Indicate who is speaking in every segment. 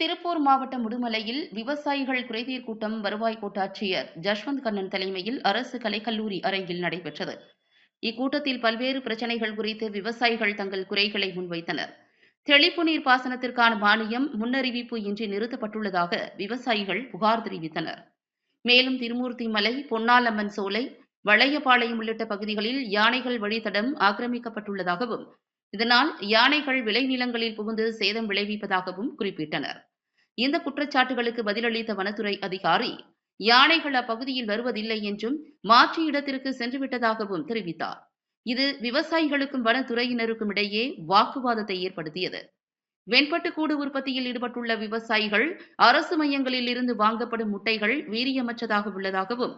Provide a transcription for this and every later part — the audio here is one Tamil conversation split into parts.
Speaker 1: திருப்பூர் மாவட்டம் உடுமலையில் விவசாயிகள் குறைதீர் கூட்டம் வருவாய் கோட்டாட்சியர் ஜஷ்வந்த் கண்ணன் தலைமையில் அரசு கலைக்கல்லூரி அரங்கில் நடைபெற்றது. இக்கூட்டத்தில் பல்வேறு பிரச்சினைகள் குறித்து விவசாயிகள் தங்கள் குறைகளை முன்வைத்தனர். தெளிப்பு நீர் பாசனத்திற்கான மானியம் முன்னறிவிப்பு இன்றி நிறுத்தப்பட்டுள்ளதாக விவசாயிகள் புகார் தெரிவித்தனர். மேலும் திருமூர்த்தி மலை பொன்னாலம்மன் சோலை வளையபாளையம் உள்ளிட்ட பகுதிகளில் யானைகள் வழித்தடம் ஆக்கிரமிக்கப்பட்டுள்ளதாகவும் இதனால் யானைகள் விளைநிலங்களில் புகுந்து சேதம் விளைவிப்பதாகவும் குறிப்பிட்டனர். இந்த குற்றச்சாட்டுகளுக்கு பதிலளித்த வனத்துறை அதிகாரி யானைகள் அப்பகுதியில் வருவதில்லை என்றும் மாற்று இடத்திற்கு சென்றுவிட்டதாகவும் தெரிவித்தார். இது விவசாயிகளுக்கும் வனத்துறையினருக்கும் இடையே வாக்குவாதத்தை ஏற்படுத்தியது. வெண்பட்டுக்கூடு உற்பத்தியில் ஈடுபட்டுள்ள விவசாயிகள் அரசு மையங்களில் இருந்து வாங்கப்படும் முட்டைகள் வீரியமற்றதாக உள்ளதாகவும்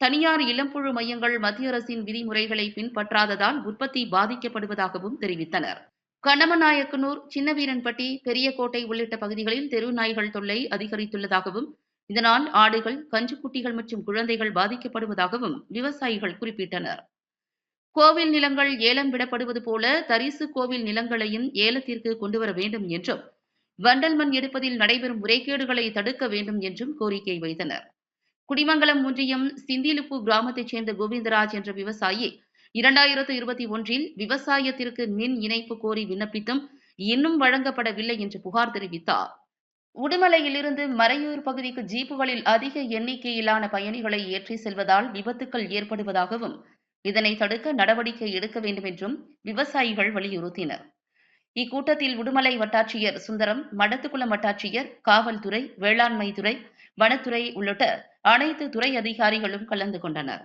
Speaker 1: தனியார் இளம்புழு மையங்கள் மத்திய அரசின் விதிமுறைகளை பின்பற்றாததால் உற்பத்தி பாதிக்கப்படுவதாகவும் தெரிவித்தனர். கண்ணமநாயக்கனூர் சின்னவீரன்பட்டி பெரியகோட்டை உள்ளிட்ட பகுதிகளில் தெரு நாய்கள் தொல்லை அதிகரித்துள்ளதாகவும் இதனால் ஆடுகள் கஞ்சுக்குட்டிகள் மற்றும் குழந்தைகள் பாதிக்கப்படுவதாகவும் விவசாயிகள் குறிப்பிட்டனர். கோவில் நிலங்கள் ஏலம் விடப்படுவது போல தரிசு கோவில் நிலங்களையும் ஏலத்திற்கு கொண்டுவர வேண்டும் என்றும் வண்டல் மண் எடுப்பதில் நடைபெறும் முறைகேடுகளை தடுக்க வேண்டும் என்றும் கோரிக்கை வைத்தனர். குடிமங்கலம் ஒன்றியம் சிந்திலுப்பு கிராமத்தைச் சேர்ந்த கோவிந்தராஜ் என்ற விவசாயி இரண்டாயிரத்து இருபத்தி ஒன்றில் விவசாயத்திற்கு மின் இணைப்பு கோரி விண்ணப்பித்தும் இன்னும் வழங்கப்படவில்லை என்று புகார் தெரிவித்தார். உடுமலையிலிருந்து மறையூர் பகுதிக்கு ஜீப்புகளில் அதிக எண்ணிக்கையிலான பயணிகளை ஏற்றி செல்வதால் விபத்துக்கள் ஏற்படுவதாகவும் இதனை தடுக்க நடவடிக்கை எடுக்க வேண்டும் என்றும் விவசாயிகள் வலியுறுத்தினர். இக்கூட்டத்தில் உடுமலை வட்டாட்சியர் சுந்தரம் மடத்துக்குளம் வட்டாட்சியர் காவல்துறை வேளாண்மை துறை வனத்துறை உள்ளிட்ட அனைத்து துறை அதிகாரிகளும் கலந்து கொண்டனர்.